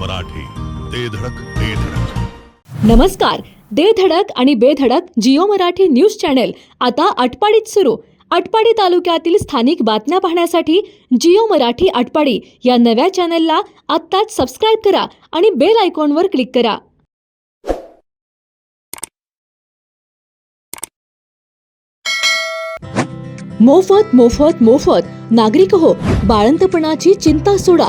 मराठी ते धडक ते धडक. नमस्कार दे धडक आणि बेधडक जिओ मराठी न्यूज चॅनेल. आता आटपाडीत सुरू. आटपाडी तालुक्यातील स्थानिक बातम्या पाहण्यासाठी जिओ मराठी आटपाडी या नव्या चॅनेलला आत्ताच सबस्क्राईब करा आणि बेल आयकॉनवर क्लिक करा. मोफत मोफत मोफत. नागरिक हो बाळंतपणाची चिंता सोडा.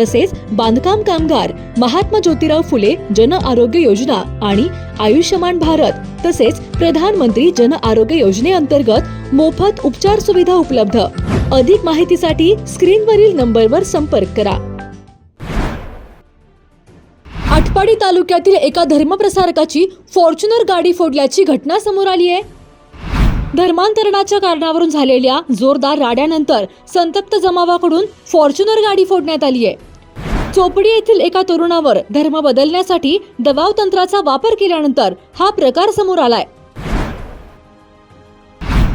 तसेच बांधकाम कामगार महात्मा ज्योतिराव फुले जन आरोग्य योजना आणि आयुष्यमान भारत तसेच प्रधानमंत्री जन आरोग्य योजनेअंतर्गत मोफत उपचार सुविधा उपलब्ध. अधिक माहितीसाठी स्क्रीनवरील नंबरवर संपर्क करा. आटपाडी तालुक्यातील एका धर्मप्रसारकाची फॉर्च्युनर गाडी फोडल्याची घटना समोर आली आहे. धर्मांतरणाच्या कारणावरून झालेल्या जोरदार राड्यानंतर संतप्त जमावाकडून फॉर्च्युनर गाडी फोडण्यात आली आहे. चोपडी येथील एका तरुणावर धर्म बदलण्यासाठी दबाव तंत्राचा वापर केल्यानंतर हा प्रकार समोर आलाय.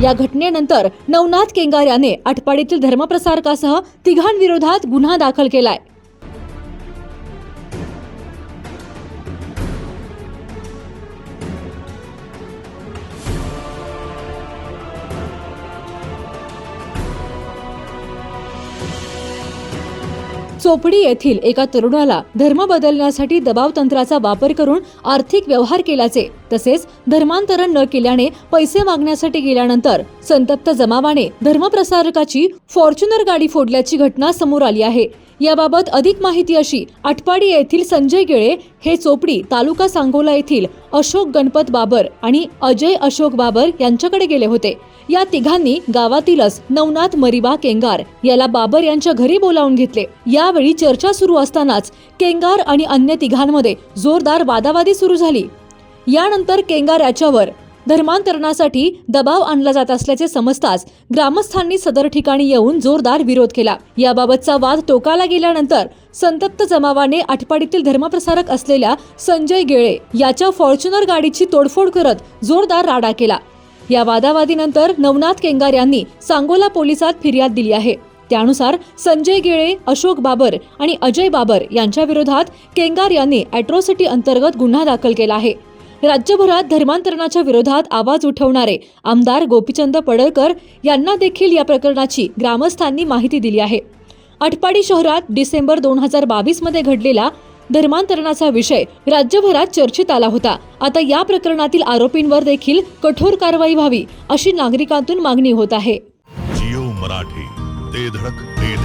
या घटनेनंतर नवनाथ केंगार याने आटपाडीतील धर्मप्रसारकासह तिघांविरोधात गुन्हा दाखल केलाय. चोपडी येथील एका तरुणाला धर्म बदलण्यासाठी दबाव तंत्राचा वापर करून आर्थिक व्यवहार केल्याचे तसेच धर्मांतरण न केल्याने पैसे मागण्यासाठी गेल्यानंतर संतप्त जमावाने धर्मप्रसारकाची फॉर्च्युनर गाडी फोडल्याची घटना समोर आली आहे. याबाबत अधिक माहिती अशी आटपाडी येथील संजय गेळे हे चोपडी तालुका सांगोला येथील अशोक गणपत बाबर आणि अजय अशोक बाबर यांच्याकडे गेले होते. या तिघांनी गावातीलच नवनाथ मरिबा केंगार याला बाबर यांच्या घरी बोलावून घेतले. यावेळी चर्चा सुरू असतानाच केंगार आणि अन्य तिघांमध्ये जोरदार वादावादी सुरू झाली. यानंतर केंगार याच्यावर धर्मांतरणासाठी दबाव आणला जात असल्याचे समजताच ग्रामस्थांनी सदर ठिकाणी येऊन जोरदार विरोध केला. याबाबतचा वाद टोकाला गेल्यानंतर संतप्त जमावाने आटपाडीतील धर्मप्रसारक असलेल्या संजय गेळे याच्या फॉर्च्युनर गाडीची तोडफोड करत जोरदार राडा केला. या वादावादीनंतर नवनाथ केंगार यांनी सांगोला पोलिसात फिर्याद दिली आहे. त्यानुसार संजय गेळे अशोक बाबर आणि अजय बाबर यांच्या विरोधात केंगार यांनी अॅट्रॉसिटी अंतर्गत गुन्हा दाखल केला आहे. राज्यभरात धर्मांतरणाच्या विरोधात आवाज उठवणारे आमदार गोपीचंद पडळकर यांना देखील या प्रकरणाची ग्रामस्थांनी माहिती दिली आहे. आटपाडी शहरात डिसेंबर दोन हजार बावीसमध्ये घडलेला धर्मांतरणाचा विषय राज्यभरात चर्चेत आला होता. आता या प्रकरणातील आरोपींवर देखील कठोर कारवाई व्हावी अशी नागरिकांतून मागणी होत आहे. जिओ मराठी ते धडक ते धडक.